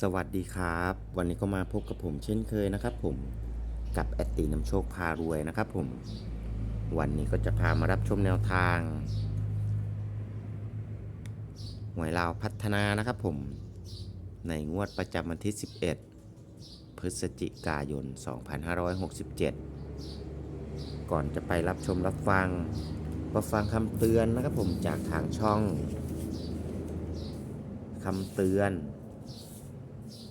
สวัสดีครับ วันนี้ก็มาพบกับผมเช่นเคยนะครับ ผมกับแอตตีน้ำโชคพารวยนะครับ ผม วันนี้ก็จะพามารับชมแนวทางหวยลาวพัฒนานะครับ ผมในงวดประจำวันที่ 11 พฤศจิกายน 2567 ก่อนจะไปรับชมรับฟังก็ฟังคำเตือนนะครับ ผมจากทางช่องคำเตือน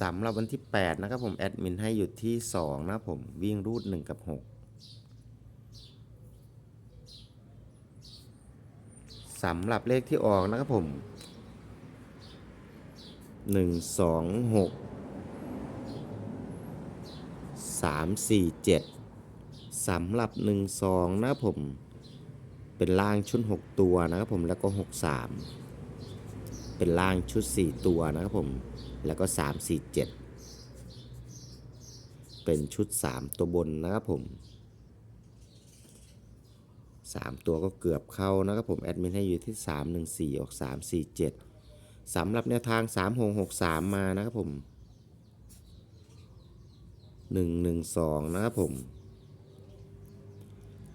สำหรับวันที่ 8 นะครับผม แอดมินให้อยู่ที่ 2 นะผมวิ่งรูด 1 กับ 6สำหรับเลขที่ออกนะครับผม 1 2 6 3 4 7สำหรับ 1 2 นะครับผม เป็นล่างชุด 6 ตัวนะครับผมแล้วก็ 6 3 เป็นล่างชุด 4 ตัวนะครับผม แล้วก็ 3 4 7 เป็นชุด 3 ตัวบนนะครับผม 3 ตัวก็เกือบเข้านะครับผม แอดมินให้อยู่ที่ 3 1 4 ออก 3 4 7สำหรับแนวทาง 3 6 6 3 มานะครับผม 1 1 2 นะครับผม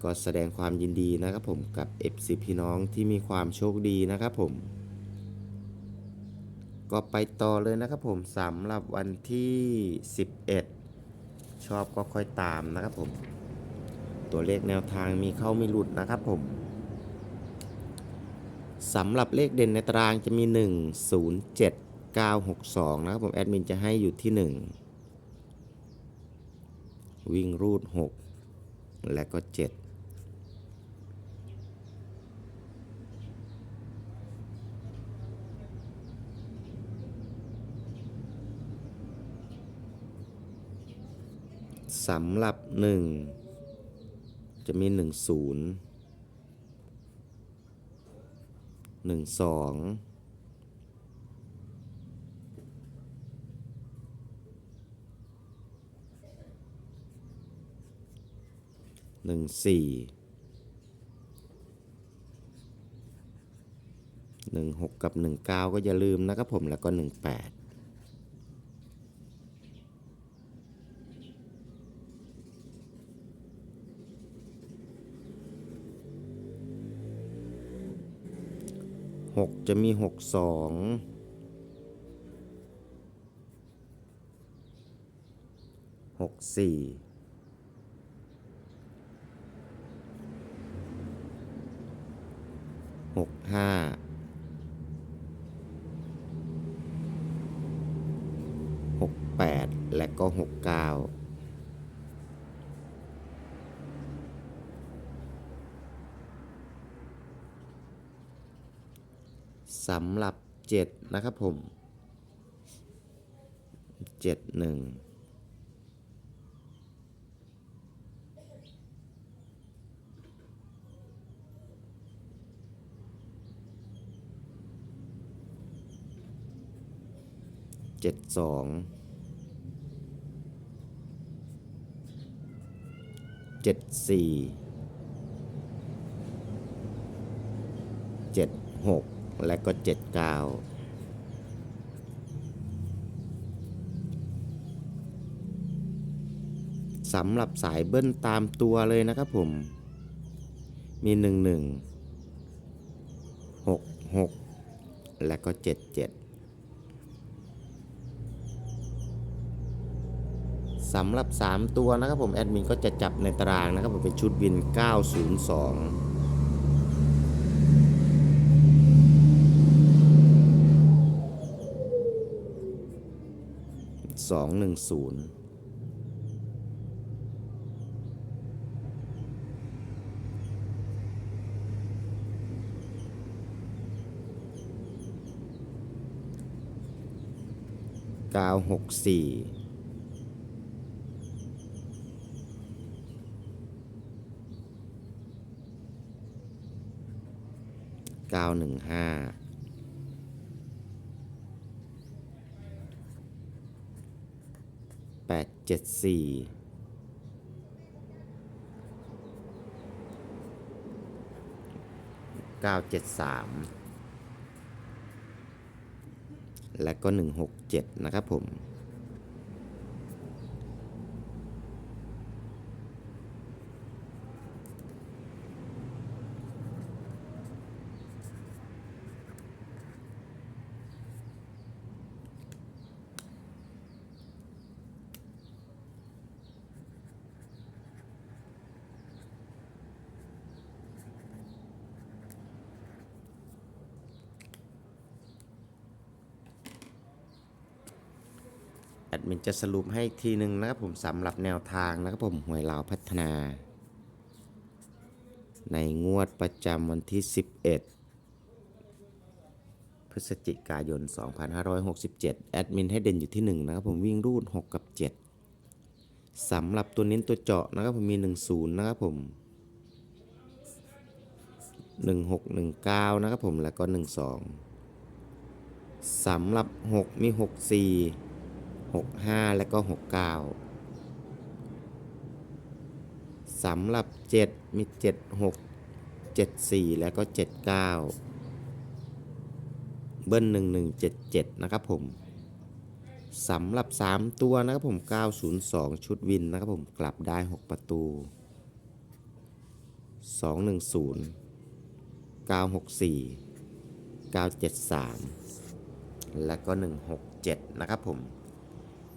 ก็แสดงความยินดีนะครับผมกับ FC พี่น้องที่มีความโชคดีนะครับผม ก็ไปต่อเลยนะครับผมสำหรับวันที่ 11 ชอบก็ค่อยตามนะครับผม ตัวเลขแนวทางมีเข้ามีหลุดนะครับผมสำหรับเลขเด่นในตารางจะมี 1 0 7 9 6 2 นะครับผมแอดมินจะให้อยู่ที่ 1 วิ่งรูด 6 และก็ 7 สำหรับหนึ่งจะมีหนึ่งศูนย์หนึ่งสองหนึ่งสี่หนึ่งหกกับหนึ่งเก้าก็อย่าลืมนะครับผมแล้วก็หนึ่งแปด 6 จะมี6สี่หกห้าหกแปดและก็หกเก้า สำหรับ 7 นะครับผม 7 1เจ็ดสองเจ็ดสี่เจ็ดหก และก็เจ็ดเก้าสำหรับสายเบิ้ลตามตัวเลยนะครับผม มีหนึ่งหนึ่งหกหกและก็เจ็ดเจ็ดสำหรับ 3 ตัวนะครับผม แอดมินก็จะจับในตารางนะครับผมเป็นชุดวิน 902 องหนึ่งศูนย์เก้าหกสี่เก้าหนึ่งห้า เจ็ดสี่เก้าเจ็ดสามและก็หนึ่งหกเจ็ดนะครับผม ดมินจะสรุปให้อีกทีหนึ่งนะครับผมสำหรับแนวทางนะครับผมหวยลาวพัฒนา ในงวดประจำวันที่ 11 พฤศจิกายน 2567 แอดมินให้เด่นอยู่ที่ 1 นะครับผมวิ่งรูด 6 กับ 7สำหรับตัวเน้นตัวเจาะนะครับผมมี 10 นะครับผม 1619 นะครับผมแล้วก็ 12สำหรับ 6 มี 64 หกห้าและก็หกเก้าสำหรับเจ็ดมีเจ็ดหกเจ็ดสี่แล้วก็เจ็ดเก้าเบิ้ลหนึ่งหนึ่งเจ็ดเจ็ดนะครับผมสำหรับสามตัวนะครับผมเก้าศูนย์สองชุดวินนะครับผมกลับได้หกประตูสองหนึ่งศูนย์เก้าหกสี่เก้าเจ็ดสามและก็หนึ่งหกเจ็ดนะครับผม